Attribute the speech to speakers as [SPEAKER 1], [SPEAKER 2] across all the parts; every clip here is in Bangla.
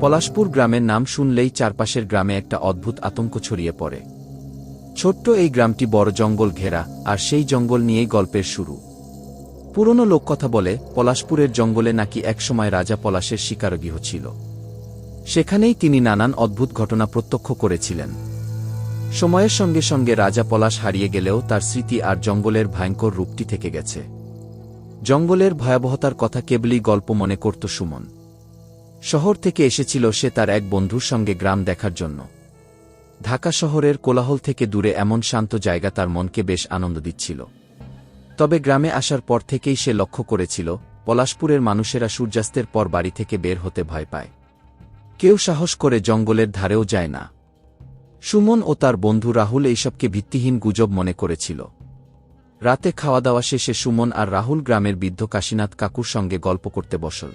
[SPEAKER 1] পলাশপুর গ্রামের নাম শুনলেই চারপাশের গ্রামে একটা অদ্ভুত আতঙ্ক ছড়িয়ে পড়ে। ছোট্ট এই গ্রামটি বড় জঙ্গল ঘেরা, আর সেই জঙ্গল নিয়েই গল্পের শুরু। পুরনো লোককথা বলে, পলাশপুরের জঙ্গলে নাকি একসময় রাজা পলাশের শিকারগৃহ ছিল সেখানেই তিনি নানান অদ্ভুত ঘটনা প্রত্যক্ষ করেছিলেন। সময়ের সঙ্গে সঙ্গে রাজা পলাশ হারিয়ে গেলেও তার স্মৃতি আর জঙ্গলের ভয়ঙ্কর রূপটি থেকে গেছে। জঙ্গলের ভয়াবহতার কথা কেবলই গল্প মনে করত সুমন। শহর থেকে এসেছিল সে তার এক বন্ধুর সঙ্গে গ্রাম দেখার জন্য। ঢাকা শহরের কোলাহল থেকে দূরে এমন শান্ত জায়গা তার মনকে বেশ আনন্দ দিচ্ছিল। তবে গ্রামে আসার পর থেকেই সে লক্ষ্য করেছিল, পলাশপুরের মানুষেরা সূর্যাস্তের পর বাড়ি থেকে বের হতে ভয় পায়। কেউ সাহস করে জঙ্গলের ধারেও যায় না। সুমন ও তার বন্ধু রাহুল এইসবকে ভিত্তিহীন গুজব মনে করেছিল। রাতে খাওয়া দাওয়া শেষে সুমন আর রাহুল গ্রামের বৃদ্ধ কাশীনাথ কাকুর সঙ্গে গল্প করতে বসল।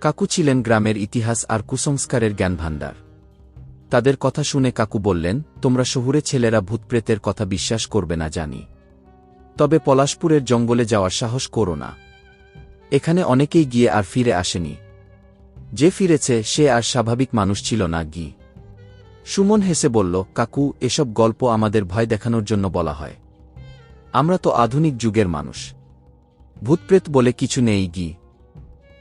[SPEAKER 1] কাকু ছিলেন গ্রামের ইতিহাস আর কুসংস্কারের জ্ঞানভাণ্ডার। তাদের কথা শুনে কাকু বললেন, তোমরা শহুরে ছেলেরা ভূতপ্রেতের কথা বিশ্বাস করবে না জানি। তবে পলাশপুরের জঙ্গলে যাওয়ার সাহস করো না। এখানে অনেকেই গিয়ে আর ফিরে আসেনি। যে ফিরেছে, সে আর স্বাভাবিক মানুষ ছিল না, গি। সুমন হেসে বলল, কাকু, এসব গল্প আমাদের ভয় দেখানোর জন্য বলা হয়। আমরা তো আধুনিক যুগের মানুষ। ভূতপ্রেত বলে কিছু নেই, গি।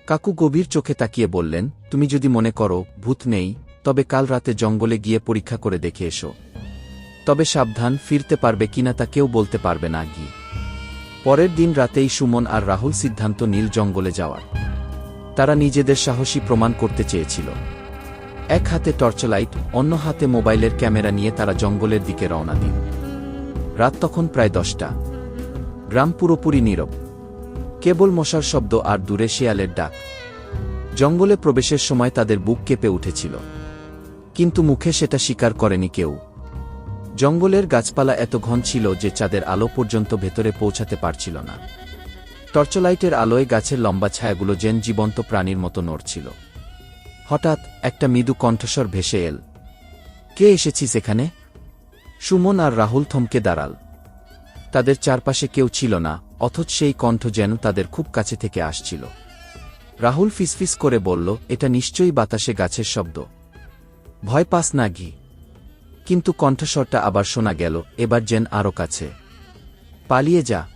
[SPEAKER 1] কাকু গভীর চোখে তাকিয়ে বললেন, তুমি যদি মনে করো, ভূত নেই, তবে কাল রাতে জঙ্গলে গিয়ে পরীক্ষা করে দেখে এসো। তবে সাবধান, ফিরতে পারবে কিনা তা কেউ বলতে পারবে না, গি। পরের দিন রাতেই সুমন আর রাহুল সিদ্ধান্ত নীল জঙ্গলে যাওয়ার। তারা নিজেদের সাহসী প্রমাণ করতে চেয়েছিল। এক হাতে টর্চলাইট, অন্য হাতে মোবাইলের ক্যামেরা নিয়ে তারা জঙ্গলের দিকে রওনা দিন রাত তখন প্রায় দশটা। গ্রাম পুরোপুরি নীরব। কেবল মশার শব্দ আর দূরে শিয়ালের ডাক। জঙ্গলে প্রবেশের সময় তাদের বুক কেঁপে উঠেছিল। কিন্তু মুখে সেটা স্বীকার করেনি কেউ। জঙ্গলের গাছপালা এত ঘন ছিল যে চাঁদের আলো পর্যন্ত ভেতরে পৌঁছাতে পারছিল না। টর্চলাইটের আলোয় গাছের লম্বা ছায়াগুলো যেন জীবন্ত প্রাণীর মতো নড়ছিল। হঠাৎ একটা মৃদু কণ্ঠস্বর ভেসে এল। কে এসেছিস এখানে? সুমন আর রাহুল থমকে দাঁড়াল। তাদের চারপাশে কেউ ছিল না। অথচ সেই কণ্ঠ যেন তাদের খুব কাছে থেকে আসছিল। রাহুল ফিসফিস করে বলল, এটা নিশ্চয়ই বাতাসে গাছের শব্দ। ভয় পাস না, ঘি। কিন্তু কণ্ঠস্বরটা আবার শোনা গেল, এবার যেন আরও কাছে। পালিয়ে যা।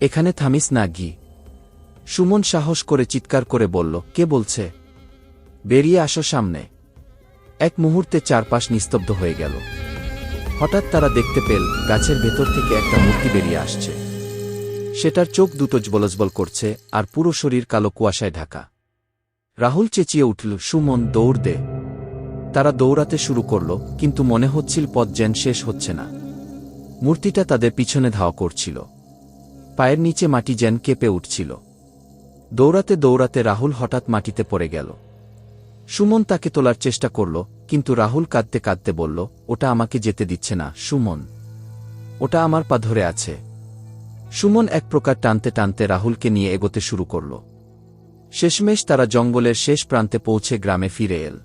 [SPEAKER 1] এখানে থামিস না, ঘি। সুমন সাহস করে চিৎকার করে বলল, কে বলছে? বেরিয়ে আসো সামনে। এক মুহূর্তে চারপাশ নিস্তব্ধ হয়ে গেল। হঠাৎ তারা দেখতে পেল, গাছের ভেতর থেকে একটা মূর্তি বেরিয়ে আসছে। সেটার চোখ দুটো জবলজবল করছে আর পুরো শরীর কালো কুয়াশায় ঢাকা। রাহুল চেঁচিয়ে উঠল, সুমন, দৌড় দে। তারা দৌড়াতে শুরু করল, কিন্তু মনে হচ্ছিল পথ যেন শেষ হচ্ছে না। মূর্তিটা তাদের পিছনে ধাওয়া করছিল। পায়ের নিচে মাটি যেন কেঁপে উঠছিল। দৌড়াতে দৌড়াতে রাহুল হঠাৎ মাটিতে পড়ে গেল। সুমন তাকে তোলার চেষ্টা করল, কিন্তু রাহুল কাঁদতে কাঁদতে বলল, ওটা আমাকে যেতে দিচ্ছে না, সুমন। ওটা আমার পা ধরে আছে। সুমন এক প্রকার টানতে টানতে রাহুলকে নিয়ে এগোতে শুরু করল। শেষমেশ তারা জঙ্গলের শেষ প্রান্তে পৌঁছে গ্রামে ফিরে এল।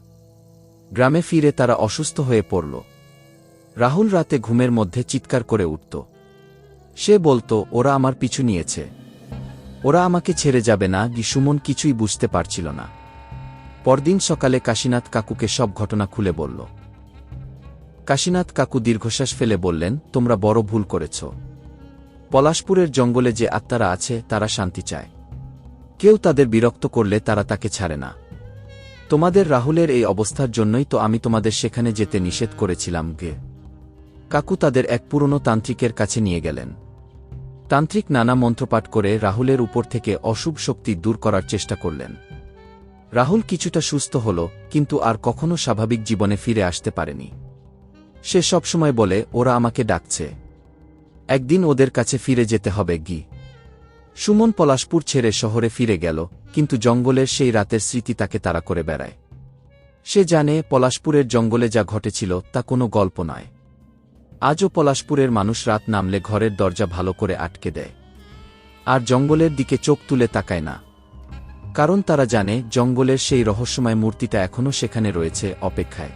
[SPEAKER 1] গ্রামে ফিরে তারা অসুস্থ হয়ে পড়ল। রাহুল রাতে ঘুমের মধ্যে চিৎকার করে উঠত। সে বলতো, ওরা আমার পিছু নিয়েছে। ওরা আমাকে ছেড়ে যাবে না গি সুমন কিছুই বুঝতে পারছিল না। পরদিন সকালে কাশীনাথ কাকুকে সব ঘটনা খুলে বলল। কাশীনাথ কাকু দীর্ঘশ্বাস ফেলে বললেন, তোমরা বড় ভুল করেছ। পলাশপুরের জঙ্গলে যে আত্মারা আছে, তারা শান্তি চায়। কেউ তাদের বিরক্ত করলে তারা তাকে ছাড়ে না। তোমাদের রাহুলের এই অবস্থার জন্যই তো আমি তোমাদের সেখানে যেতে নিষেধ করেছিলাম, গে। কাকু তাদের এক পুরনো তান্ত্রিকের কাছে নিয়ে গেলেন। তান্ত্রিক নানা মন্ত্রপাঠ করে রাহুলের উপর থেকে অশুভ শক্তি দূর করার চেষ্টা করলেন। রাহুল কিছুটা সুস্থ হল, কিন্তু আর কখনো স্বাভাবিক জীবনে ফিরে আসতে পারেনি। সে সবসময় বলে, ওরা আমাকে ডাকছে। একদিন ওদের কাছে ফিরে যেতে হবে গি। সুমন পলাশপুর ছেড়ে শহরে ফিরে গেল, কিন্তু জঙ্গলের সেই রাতের স্মৃতি তাকে তাড়া করে বেড়ায়। সে জানে পলাশপুরের জঙ্গলে যা ঘটেছিল তা কোনো গল্প নয়। আজও পলাশপুরের মানুষ রাত নামলে ঘরের দরজা ভালো করে আটকে দেয়। আর জঙ্গলের দিকে চোখ তুলে তাকায় না। কারণ তারা জানে জঙ্গলের সেই রহস্যময় মূর্তিটা এখনও সেখানে রয়েছে অপেক্ষায়।